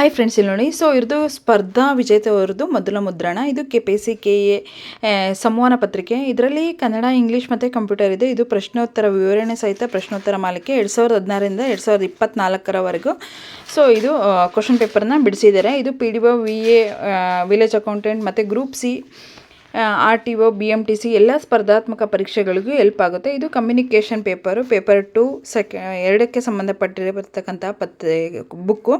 Hi friends ಇಲ್ಲಿ ನೋಡಿ. So ಇವ್ರದ್ದು ಸ್ಪರ್ಧಾ ವಿಜೇತವರದ್ದು ಮೊದಲ ಮುದ್ರಣ. ಇದು K P C K A, ಸಂವಹನ ಪತ್ರಿಕೆ. ಇದರಲ್ಲಿ ಕನ್ನಡ, ಇಂಗ್ಲೀಷ್ ಮತ್ತು ಕಂಪ್ಯೂಟರ್ ಇದೆ. ಇದು ಪ್ರಶ್ನೋತ್ತರ ವಿವರಣೆ ಸಹಿತ ಪ್ರಶ್ನೋತ್ತರ ಮಾಲಿಕೆ ಎರಡು ಸಾವಿರದ ಹದಿನಾರರಿಂದ ಎರಡು ಸಾವಿರದ ಇಪ್ಪತ್ತ್ನಾಲ್ಕರವರೆಗೂ ಸೊ ಇದು ಕ್ವಶನ್ ಪೇಪರ್ನ ಬಿಡಿಸಿದ್ದಾರೆ ಇದು P D O V A village accountant ಮತ್ತು group C R T O B M T C ಎಲ್ಲ ಸ್ಪರ್ಧಾತ್ಮಕ ಪರೀಕ್ಷೆಗಳಿಗೂ ಹೆಲ್ಪ್ ಆಗುತ್ತೆ. ಇದು ಕಮ್ಯುನಿಕೇಷನ್ ಪೇಪರು ಪೇಪರ್ ಟು ಸೆಕೆ ಎರಡಕ್ಕೆ ಸಂಬಂಧಪಟ್ಟಿರತಕ್ಕಂಥ ಪತ್ತೆ ಬುಕ್ಕು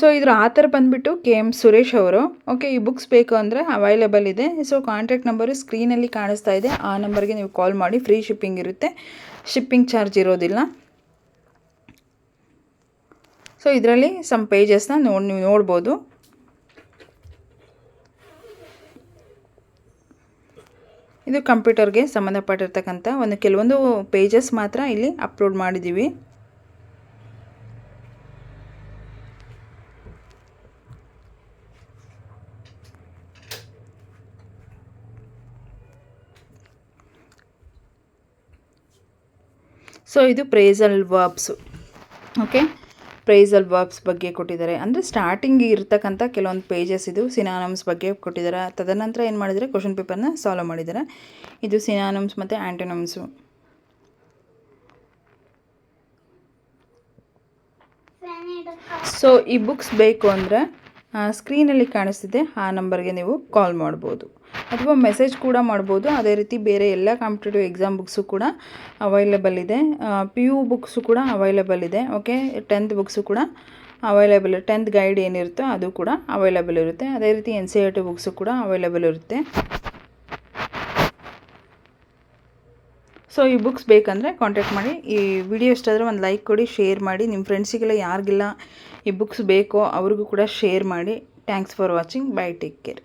ಸೊ ಇದ್ರ ಆಥರ್ ಬಂದುಬಿಟ್ಟು ಕೆ ಎಂ ಸುರೇಶ್ ಅವರು ಓಕೆ ಈ ಬುಕ್ಸ್ ಬೇಕು ಅಂದರೆ ಅವೈಲೇಬಲ್ ಇದೆ. ಸೊ ಕಾಂಟ್ಯಾಕ್ಟ್ ನಂಬರು ಸ್ಕ್ರೀನಲ್ಲಿ ಕಾಣಿಸ್ತಾ ಇದೆ. ಆ ನಂಬರ್ಗೆ ನೀವು ಕಾಲ್ ಮಾಡಿ. ಫ್ರೀ ಶಿಪ್ಪಿಂಗ್ ಇರುತ್ತೆ. ಶಿಪ್ಪಿಂಗ್ ಚಾರ್ಜ್ ಇರೋದಿಲ್ಲ. ಸೊ ಇದರಲ್ಲಿ ಸಮ್ ಪೇಜಸ್ನ ನೋಡಿ ನೀವು ನೋಡ್ಬೋದು. ಇದು ಕಂಪ್ಯೂಟರ್ಗೆ ಸಂಬಂಧಪಟ್ಟಿರ್ತಕ್ಕಂಥ ಒಂದು ಕೆಲವೊಂದು ಪೇಜಸ್ ಮಾತ್ರ ಇಲ್ಲಿ ಅಪ್ಲೋಡ್ ಮಾಡಿದ್ದೀವಿ. ಸೊ ಇದು phrasal verbs okay phrasal verbs ಬಗ್ಗೆ ಕೊಟ್ಟಿದ್ದಾರೆ. ಅಂದರೆ ಸ್ಟಾರ್ಟಿಂಗ್ ಇರ್ತಕ್ಕಂಥ ಕೆಲವೊಂದು ಪೇಜಸ್ ಇದು ಸಿನಾನಮ್ಸ್ ಬಗ್ಗೆ ಕೊಟ್ಟಿದ್ದಾರೆ. ತದನಂತರ ಏನು ಮಾಡಿದರೆ ಕ್ವಶನ್ ಪೇಪರ್ನ ಸಾಲ್ವ್ ಮಾಡಿದ್ದಾರೆ. ಇದು ಸಿನಾನಮ್ಸ್ ಮತ್ತು ಆ್ಯಂಟೋನಮ್ಸು ಸೊ ಈ ಬುಕ್ಸ್ ಬೇಕು ಅಂದರೆ ಸ್ಕ್ರೀನಲ್ಲಿ ಕಾಣಿಸ್ತಿದೆ ಆ ನಂಬರ್ಗೆ ನೀವು ಕಾಲ್ ಮಾಡ್ಬೋದು. ಅಥವಾ ಮೆಸೇಜ್ ಕೂಡ ಮಾಡ್ಬೋದು. ಅದೇ ರೀತಿ ಬೇರೆ ಎಲ್ಲ ಕಾಂಪಿಟೇಟಿವ್ ಎಕ್ಸಾಮ್ ಬುಕ್ಸು ಕೂಡ ಅವೈಲೇಬಲ್ ಇದೆ. ಪಿ ಯು ಬುಕ್ಸು ಕೂಡ ಅವೈಲೇಬಲ್ ಇದೆ. ಓಕೆ ಟೆಂತ್ ಬುಕ್ಸು ಕೂಡ ಅವೈಲೇಬಲ್ ಟೆಂತ್ ಗೈಡ್ ಏನಿರುತ್ತೋ ಅದು ಕೂಡ ಅವೈಲೇಬಲ್ ಇರುತ್ತೆ. ಅದೇ ರೀತಿ N C R T books ಕೂಡ ಅವೈಲೇಬಲ್ ಇರುತ್ತೆ. ಸೊ ಈ ಬುಕ್ಸ್ ಬೇಕಂದರೆ ಕಾಂಟ್ಯಾಕ್ಟ್ ಮಾಡಿ. ಈ ವಿಡಿಯೋ ಇಷ್ಟಾದರೆ ಒಂದು ಲೈಕ್ ಕೊಡಿ ಶೇರ್ ಮಾಡಿ. ನಿಮ್ಮ ಫ್ರೆಂಡ್ಸಿಗೆಲ್ಲ ಯಾರಿಗಿಲ್ಲ ಈ ಬುಕ್ಸ್ ಬೇಕೋ ಅವ್ರಿಗೂ ಕೂಡ ಶೇರ್ ಮಾಡಿ. Thanks for watching bye take care